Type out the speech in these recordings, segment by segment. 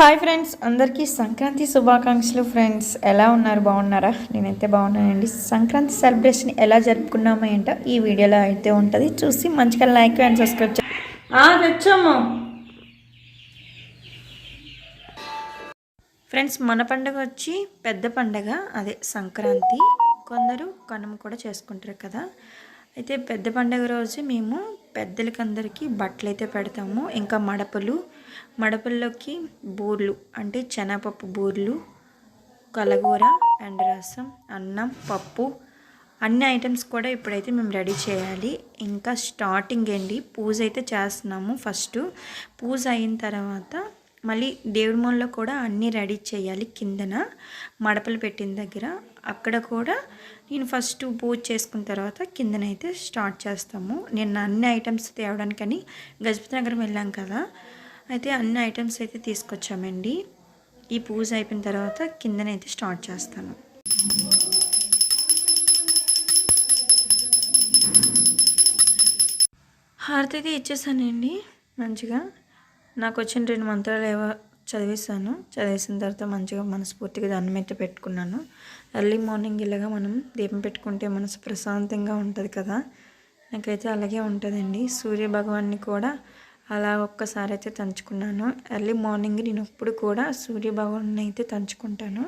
Hi friends అందరికీ సంక్రాంతి శుభాకాంక్షలు friends. ఎలా ఉన్నారు? బాగున్నారా? నేనైతే బాగున్నానండి. సంక్రాంతి సెలబ్రేషన్ ఎలా జరుపుకున్నామో ఏంటో ఈ వీడియోలో అయితే ఉంటుంది. చూసి మంచిగా లైక్ అండ్ సబ్స్క్రైబ్ తెచ్చాము ఫ్రెండ్స్ మన పండుగ వచ్చి పెద్ద పండగ. అదే సంక్రాంతి. కొందరు కనుమ కూడా చేసుకుంటారు కదా. అయితే పెద్ద పండగ రోజు మేము పెద్దలకందరికీ బట్టలు అయితే పెడతాము. ఇంకా మడపలు మడపల్లోకి బూర్లు అంటే శనగపప్పు బూర్లు కలగూర అండ్ రసం అన్నం పప్పు అన్ని ఐటమ్స్ కూడా ఇప్పుడైతే మేము రెడీ చేయాలి. ఇంకా స్టార్టింగ్ అండి. పూజ అయితే చేస్తున్నాము ఫస్ట్. పూజ అయిన తర్వాత మళ్ళీ దేవుడి మూలలో కూడా అన్నీ రెడీ చేయాలి కిందన మడపలు పెట్టిన దగ్గర. అక్కడ కూడా నేను ఫస్ట్ పూజ చేసుకున్న తర్వాత కిందనైతే స్టార్ట్ చేస్తాము. నేను అన్ని ఐటమ్స్ తేవడానికని గజపతి నగరం వెళ్ళాం కదా. అయితే అన్ని ఐటమ్స్ అయితే తీసుకొచ్చామండి. ఈ పూజ అయిపోయిన తర్వాత కిందనైతే స్టార్ట్ చేస్తాను. హారతి అయితే ఇచ్చేసానండి. మంచిగా. నాకు వచ్చిన రెండు మంత్రాలు ఏవో చదివేశాను. చదివేసిన తర్వాత మంచిగా మనస్ఫూర్తిగా దండం అయితే పెట్టుకున్నాను. ఎర్లీ మార్నింగ్ ఇలాగా మనం దీపం పెట్టుకుంటే మనసు ప్రశాంతంగా ఉంటుంది కదా. నాకైతే అలాగే ఉంటుందండి. సూర్య భగవాన్ని కూడా అలా ఒక్కసారి అయితే తంచుకున్నాను. ఎర్లీ మార్నింగ్ నేను ఎప్పుడు కూడా సూర్య భగవాన్ని అయితే తంచుకుంటాను.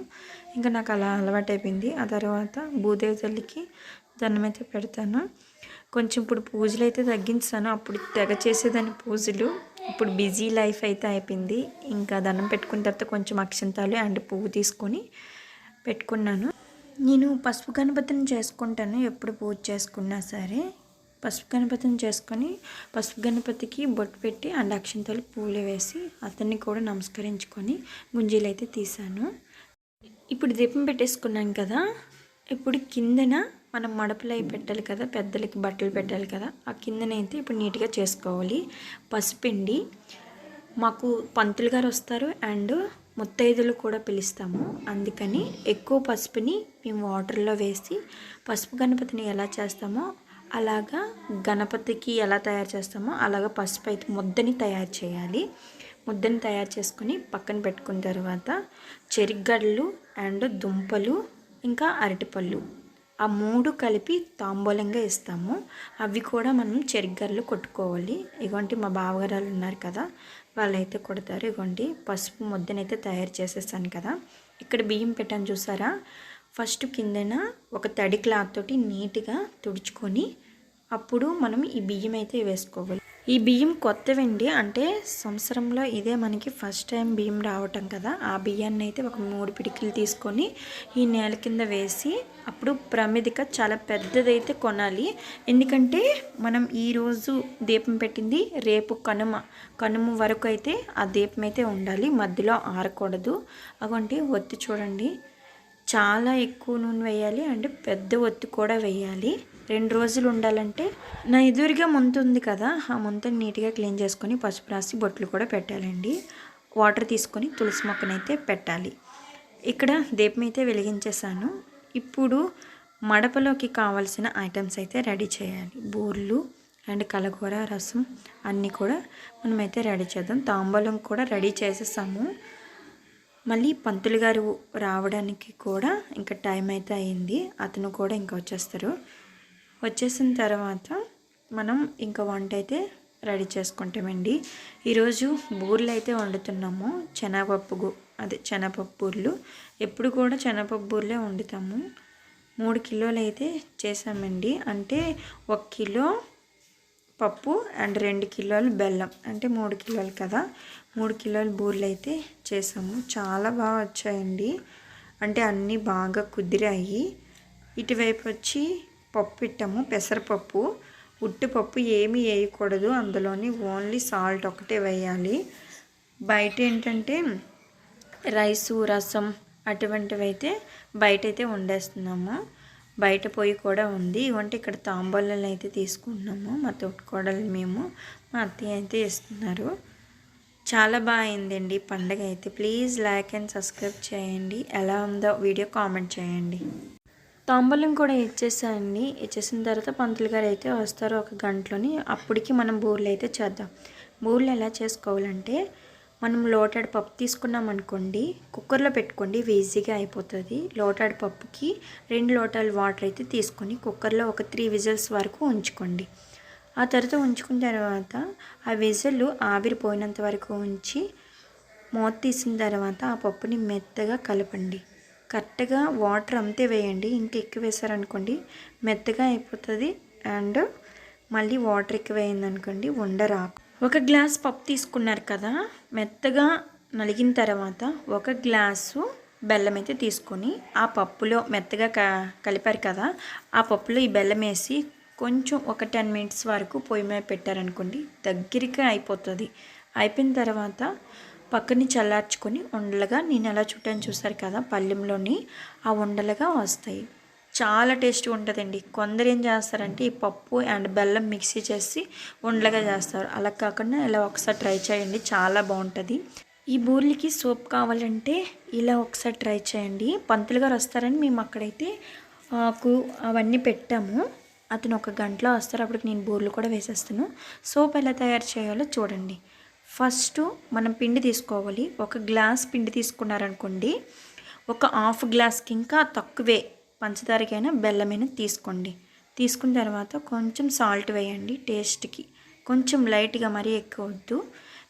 ఇంకా నాకు అలా అలవాటు అయిపోయింది ఆ తర్వాత భూదేవి తల్లికి దండం అయితే పెడతాను. కొంచెం ఇప్పుడు పూజలు అయితే తగ్గించాను. అప్పుడు తెగ చేసేదాన్ని పూజలు. ఇప్పుడు బిజీ లైఫ్ అయితే అయిపోయింది. ఇంకా దండం పెట్టుకున్న తర్వాత కొంచెం అక్షంతాలు అండ్ పువ్వు తీసుకొని పెట్టుకున్నాను. నేను పసుపు గణపతిని చేసుకుంటాను. ఎప్పుడు పూజ చేసుకున్నా సరే పసుపు గణపతిని చేసుకొని పసుపు గణపతికి బొట్టు పెట్టి అండ్ అక్షంతాలు పూలు వేసి అతన్ని కూడా నమస్కరించుకొని గుంజీలు అయితే తీసాను ఇప్పుడు దీపం పెట్టేసుకున్నాను కదా. ఇప్పుడు కిందన మనం మడపలు అవి పెట్టాలి కదా పెద్దలకి బట్టలు పెట్టాలి కదా ఆ కిందనైతే ఇప్పుడు నీట్గా చేసుకోవాలి. పసుపిండి మాకు పంతులు గారు వస్తారు అండ్ ముత్తైదులు కూడా పిలుస్తాము. అందుకని ఎక్కువ పసుపుని మేము వాటర్లో వేసి పసుపు గణపతిని ఎలా చేస్తామో అలాగా గణపతికి ఎలా తయారు చేస్తామో అలాగా పసుపు అయితే ముద్దని తయారు చేయాలి. ముద్దని తయారు చేసుకుని పక్కన పెట్టుకున్న తర్వాత చెరిగడ్డలు అండ్ దుంపలు ఇంకా అరటిపళ్ళు. ఆ మూడు కలిపి తాంబూలంగా ఇస్తాము అవి కూడా మనం చెరిగర్లు కొట్టుకోవాలి. ఇగోంటి మా బావగారు ఉన్నారు కదా వాళ్ళైతే కొడతారు. ఇగోంటి పసుపు ముద్దనైతే తయారు చేసేసాను కదా. ఇక్కడ బియ్యం పెట్టాను చూసారా? ఫస్ట్ కిందన ఒక తడి క్లాత్ తోటి నీట్గా తుడుచుకొని అప్పుడు మనం ఈ బియ్యం అయితే వేసుకోవాలి. ఈ బియ్యం కొత్తవండి. అంటే సంవత్సరంలో ఇదే మనకి ఫస్ట్ టైం బియ్యం రావటం కదా. ఆ బియ్యాన్ని అయితే ఒక మూడు పిడికిలు తీసుకొని ఈ నేల కింద వేసి అప్పుడు ప్రమిదిక చాలా పెద్దదైతే కొనాలి. ఎందుకంటే మనం ఈరోజు దీపం పెట్టింది రేపు కనుమ. కనుమ వరకు అయితే ఆ దీపం అయితే ఉండాలి. మధ్యలో ఆరకూడదు. అటువంటి ఒత్తి చూడండి. చాలా ఎక్కువ నూనె వేయాలి. అండ్ పెద్ద ఒత్తి కూడా వేయాలి. రెండు రోజులు ఉండాలంటే నా ఎదురుగా ముంత ఉంది కదా ఆ ముంతని నీట్గా క్లీన్ చేసుకొని పసుపు రాసి బొట్లు కూడా పెట్టాలండి. వాటర్ తీసుకొని తులసి మొక్కనైతే పెట్టాలి. ఇక్కడ దీపం అయితే వెలిగించేసాను ఇప్పుడు మడపలోకి కావాల్సిన ఐటమ్స్ అయితే రెడీ చేయాలి. బూర్లు అండ్ కలగూర రసం అన్నీ కూడా మనమైతే రెడీ చేద్దాం. తాంబూలం కూడా రెడీ చేసేసాము. మళ్ళీ పంతులు గారు రావడానికి కూడా ఇంకా టైం అయితే అయింది. అతను కూడా ఇంకా వచ్చేస్తారు. వచ్చేసిన తర్వాత మనం ఇంకా వంట అయితే రెడీ చేసుకుంటామండి. ఈరోజు బూర్లు అయితే వండుతున్నాము. శనగపప్పు అదే శనగపప్పు బూర్లు. ఎప్పుడు కూడా శనగపప్పు బూర్లే వండుతాము. మూడు కిలోలు అయితే చేసామండి. అంటే ఒక కిలో పప్పు అండ్ రెండు కిలోలు బెల్లం. అంటే మూడు కిలోలు కదా. మూడు కిలోల బూర్లు అయితే చేసాము. చాలా బాగా వచ్చాయండి. అంటే అన్నీ బాగా కుదిరాయి. ఇటువైపు వచ్చి పప్పు పెట్టాము పెసరపప్పు ఉట్టిపప్పు ఏమీ వేయకూడదు. అందులోని ఓన్లీ సాల్ట్ ఒకటే వేయాలి. బయట ఏంటంటే రైసు రసం అటువంటివి అయితే బయట అయితే వండేస్తున్నాము. బయట పొయ్యి కూడా ఉంది. ఇవంటే ఇక్కడ తాంబూలను అయితే తీసుకుంటున్నాము. మా తోటికోడలు మేము మా అత్తయ్య అయితే ఇస్తున్నారు చాలా బాగా అయిందండి పండగ అయితే. ప్లీజ్ లైక్ అండ్ సబ్స్క్రైబ్ చేయండి. ఎలా ఉందో వీడియో కామెంట్ చేయండి. తాంబూలం కూడా ఇచ్చేసాయండి ఇచ్చేసిన తర్వాత పంతులు గారు అయితే వస్తారు ఒక గంటలోని. అప్పటికి మనం బూర్లు అయితే చేద్దాం. బూర్లు ఎలా చేసుకోవాలంటే మనం లోటాడు పప్పు తీసుకున్నాం అనుకోండి కుక్కర్లో పెట్టుకోండి ఈజీగా అయిపోతుంది. లోటాడు పప్పుకి రెండు లోటాలు వాటర్ అయితే తీసుకొని కుక్కర్లో ఒక త్రీ విజిల్స్ వరకు ఉంచుకోండి. ఆ తర్వాత ఉంచుకున్న తర్వాత ఆ విజిల్ ఆవిరిపోయినంత వరకు ఉంచి మూత తీసిన తర్వాత ఆ పప్పుని మెత్తగా కలపండి. కరెక్ట్గా వాటర్ అంతే వేయండి. ఇంకా ఎక్కువ వేసారనుకోండి మెత్తగా అయిపోతుంది. అండ్ మళ్ళీ వాటర్ ఎక్కువ వేయిందనుకోండి ఉండరాకు ఒక గ్లాస్ పప్పు తీసుకున్నారు కదా మెత్తగా నలిగిన తర్వాత ఒక గ్లాసు బెల్లం అయితే తీసుకొని ఆ పప్పులో మెత్తగా క కలిపారు కదా ఆ పప్పులో ఈ బెల్లం వేసి కొంచెం ఒక టెన్ మినిట్స్ వరకు పొయ్యి మీద పెట్టారనుకోండి దగ్గరికి అయిపోతుంది. అయిపోయిన తర్వాత పక్కని చల్లార్చుకొని ఉండలుగా నేను ఎలా చుట్టాను చూసారు కదా పళ్ళెంలోని ఆ ఉండలుగా వస్తాయి. చాలా టేస్ట్ ఉంటుందండి. కొందరు ఏం చేస్తారంటే ఈ పప్పు అండ్ బెల్లం మిక్సీ చేసి ఉండలుగా చేస్తారు. అలా కాకుండా ఇలా ఒకసారి ట్రై చేయండి. చాలా బాగుంటుంది. ఈ బూర్లకి సోప్ కావాలంటే ఇలా ఒకసారి ట్రై చేయండి. పంతులు గారు వస్తారని మేము అక్కడైతే ఆకు అవన్నీ పెట్టాము. అతను ఒక గంటలో వస్తారు. అప్పటికి నేను బూర్లు కూడా వేసేస్తాను. సోప్ ఎలా తయారు చేయాలో చూడండి. ఫస్ట్ మనం పిండి తీసుకోవాలి. ఒక గ్లాస్ పిండి తీసుకున్నారనుకోండి. ఒక హాఫ్ గ్లాస్కి ఇంకా తక్కువే పంచదారకైనా బెల్లమైనా తీసుకోండి. తీసుకున్న తర్వాత కొంచెం సాల్ట్ వేయండి టేస్ట్కి. కొంచెం లైట్గా మరీ ఎక్కువ వద్దు.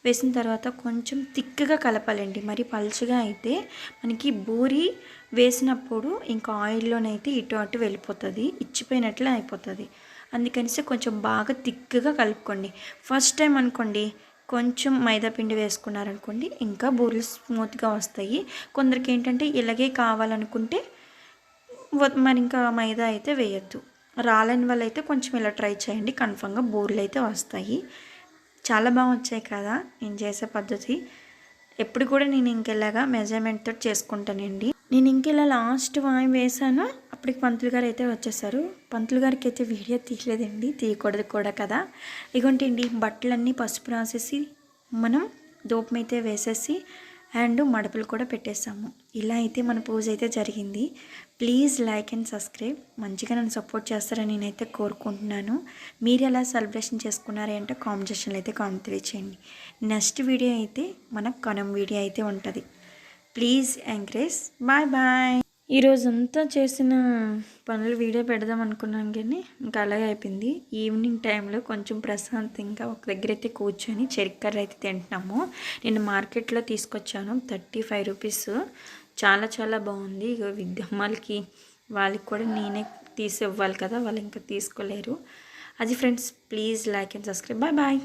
వేసిన తర్వాత కొంచెం తిక్కగా కలపాలండి. మరి పలుచగా అయితే మనకి బూరి వేసినప్పుడు ఇంకా ఆయిల్లోనైతే ఇటు అటు వెళ్ళిపోతుంది. ఇచ్చిపోయినట్లే అయిపోతుంది. అందుకనిసి కొంచెం బాగా తిక్కగా కలుపుకోండి. ఫస్ట్ టైం అనుకోండి కొంచెం మైదా పిండి వేసుకున్నారనుకోండి ఇంకా బూరెలు స్మూత్గా వస్తాయి. కొందరికి ఏంటంటే ఇలాగే కావాలనుకుంటే మరి ఇంకా మైదా అయితే వేయద్దు. రాలేని వాళ్ళు అయితే కొంచెం ఇలా ట్రై చేయండి కన్ఫామ్గా బూరెలు అయితే వస్తాయి. చాలా బాగా వచ్చాయి కదా నేను చేసే పద్ధతి. ఎప్పుడు కూడా నేను ఇంకెలాగా మెజర్మెంట్తో చేసుకుంటానండి. నేను ఇంకెలా లాస్ట్ వాయి వేసాను. అప్పటికి పంతులు గారు అయితే వచ్చేసారు. పంతులు గారికి అయితే వీడియో తీయలేదండి. తీయకూడదు కూడా కదా. ఇగోంటండి బట్టలన్నీ పసుపు రాసేసి మనం దూపం అయితే వేసేసి అండ్ మడపలు కూడా పెట్టేసాము. ఇలా అయితే మన పూజ అయితే జరిగింది. Please like and subscribe. మంచిగా నన్ను సపోర్ట్ చేస్తారని నేనైతే కోరుకుంటున్నాను. మీరు ఎలా సెలబ్రేషన్ చేసుకున్నారంటే అంటే కాంపిటీషన్లు అయితే కామెంట్ తెలియచేయండి. నెక్స్ట్ వీడియో అయితే మన కనం వీడియో అయితే ఉంటుంది. Please encourage. Bye bye. ఈరోజంతా చేసిన పనులు వీడియో పెడదాం అనుకున్నాం కానీ ఇంకా అలాగే అయిపోయింది. ఈవినింగ్ టైంలో కొంచెం ప్రశాంతంగా ఒక దగ్గర అయితే కూర్చొని చెరిక్కర్ర అయితే తింటున్నాము. నేను మార్కెట్లో తీసుకొచ్చాను థర్టీ ఫైవ్ రూపీస్. చాలా చాలా బాగుంది. ఇక విద్యమ్మలకి వాళ్ళకి కూడా నేనే తీసి ఇవ్వాలి కదా వాళ్ళు ఇంకా తీసుకోలేరు. అది friends please like and subscribe. Bye bye.